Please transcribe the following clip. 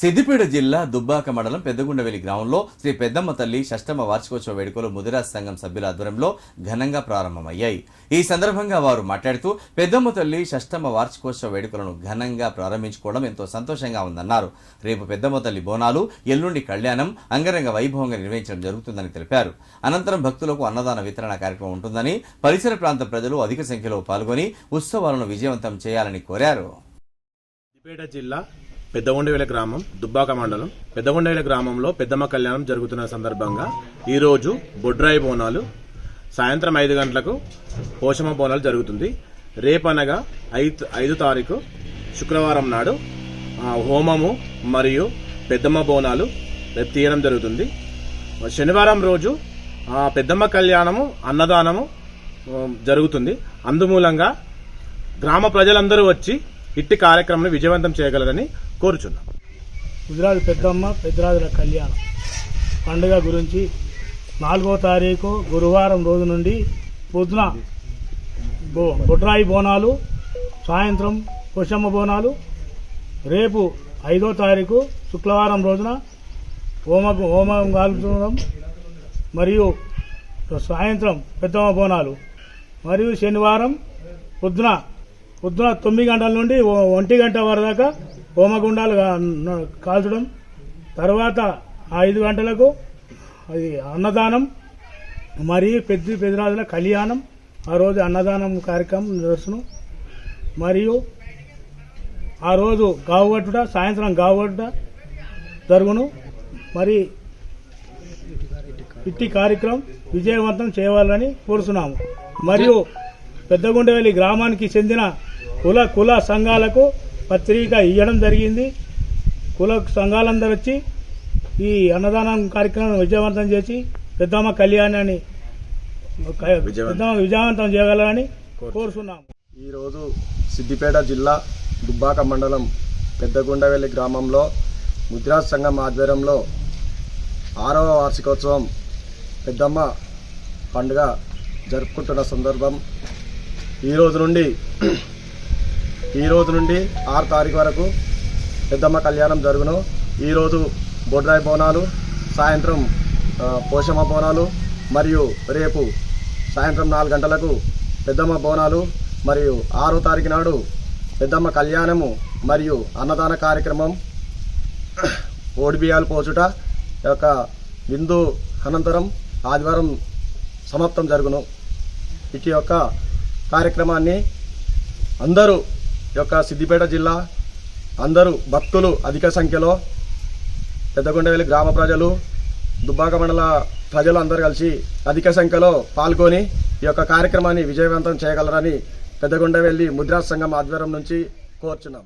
సిద్దిపేట జిల్లా దుబ్బాక మండలం పెద్దగుండవెల్లి గ్రామంలో శ్రీ పెద్దమ్మ తల్లి షష్టమ వార్షికోత్సవ వేడుకలు ముదిరాజ్ సంఘం సభ్యుల ఆధ్వర్యంలో ఘనంగా ప్రారంభమయ్యాయి. ఈ సందర్భంగా వారు మాట్లాడుతూ పెద్దమ్మ తల్లి షష్టమ వార్షికోత్సవ వేడుకలను ఘనంగా ప్రారంభించుకోవడం ఎంతో సంతోషంగా ఉందన్నారు. రేపు పెద్దమ్మ తల్లి బోనాలు ఎల్లుండి కళ్యాణం అంగరంగ వైభవంగా నిర్వహించడం జరుగుతుందని తెలిపారు. అనంతరం భక్తులకు అన్నదాన వితరణ కార్యక్రమం ఉంటుందని పరిసర ప్రాంత ప్రజలు అధిక సంఖ్యలో పాల్గొని ఉత్సవాలను విజయవంతం చేయాలని కోరారు. సిద్దిపేట జిల్లా పెద్దగొండవేల గ్రామం దుబ్బాక మండలం. పెద్దగొండవేల గ్రామంలో పెద్దమ్మ కళ్యాణం జరుగుతున్న సందర్భంగా ఈరోజు బొడ్రాయి బోనాలు సాయంత్రం ఐదు గంటలకు పోషమ బోనాలు జరుగుతుంది. రేపనగా ఐదు ఐదు తారీఖు శుక్రవారం నాడు హోమము మరియు పెద్దమ్మ బోనాలు రేపు తీయడం జరుగుతుంది. శనివారం రోజు పెద్దమ్మ కళ్యాణము అన్నదానము జరుగుతుంది. అందుమూలంగా గ్రామ ప్రజలందరూ వచ్చి ఇట్టి కార్యక్రమాన్ని విజయవంతం చేయగలరని కోరుచున్నాం. గుజరాత్ పెద్దమ్మ పెద్దరాజుల కళ్యాణం. పండుగ గురించి నాలుగో తారీఖు గురువారం రోజు నుండి పొద్దున బో బొడ్రాయి బోనాలు సాయంత్రం పుషమ్మ బోనాలు రేపు ఐదో తారీఖు శుక్రవారం రోజున హోమ హోమం కాల్చడం మరియు సాయంత్రం పెద్దమ్మ బోనాలు మరియు శనివారం పొద్దున పొద్దున తొమ్మిది గంటల నుండి ఒంటి గంట వరదాకా హోమగుండాలు కాల్చడం. తర్వాత ఐదు గంటలకు అది అన్నదానం మరియు పెద్ద పెద్దరాజుల కళ్యాణం ఆ రోజు అన్నదానం కార్యక్రమం నిదర్శనం మరియు ఆ రోజు గావుగట్టుట సాయంత్రం గావుగట్టుట జరుగును. మరి ఇట్టి కార్యక్రమం విజయవంతం చేయాలని కోరుతున్నాము మరియు పెద్దగుండవెల్లి గ్రామానికి చెందిన కుల కుల సంఘాలకు పత్రిక ఇవ్వడం జరిగింది. కుల సంఘాలందరూ వచ్చి ఈ అన్నదానం కార్యక్రమం విజయవంతం చేసి పెద్దమ్మ కళ్యాణాన్ని పెద్దమ్మ విజయవంతం చేయగలరని కోరుతున్నాము ఈరోజు సిద్దిపేట జిల్లా దుబ్బాక మండలం పెద్దగుండవెల్లి గ్రామంలో ముద్రాజ్ సంఘం ఆధ్వర్యంలో ఆరవ వార్షికోత్సవం పెద్దమ్మ పండుగ జరుపుకుంటున్న సందర్భం. ఈ రోజు నుండి ఈ రోజు నుండి ఆరు తారీఖు వరకు పెద్దమ్మ కళ్యాణం జరుగును. ఈరోజు బొడ్రాయి బోనాలు సాయంత్రం పోషమ్మ బోనాలు మరియు రేపు సాయంత్రం నాలుగు గంటలకు పెద్దమ్మ బోనాలు మరియు ఆరో తారీఖు నాడు పెద్దమ్మ కళ్యాణము మరియు అన్నదాన కార్యక్రమం ఓడిబియాలు పోచుట ఈ యొక్క విందు అనంతరం ఆదివారం సమాప్తం జరుగును. ఇటు యొక్క కార్యక్రమాన్ని అందరూ యొక్క సిద్దిపేట జిల్లా. అందరూ భక్తులు అధిక సంఖ్యలో. పెద్దగొండవెల్లి గ్రామ ప్రజలు దుబ్బాక మండల ప్రజలు అందరూ కలిసి అధిక సంఖ్యలో పాల్గొని ఈ యొక్క కార్యక్రమాన్ని విజయవంతం చేయగలరని పెద్దగొండవెల్లి ముద్రా సంఘం ఆధ్వర్యం నుంచి కోరుచున్నాం.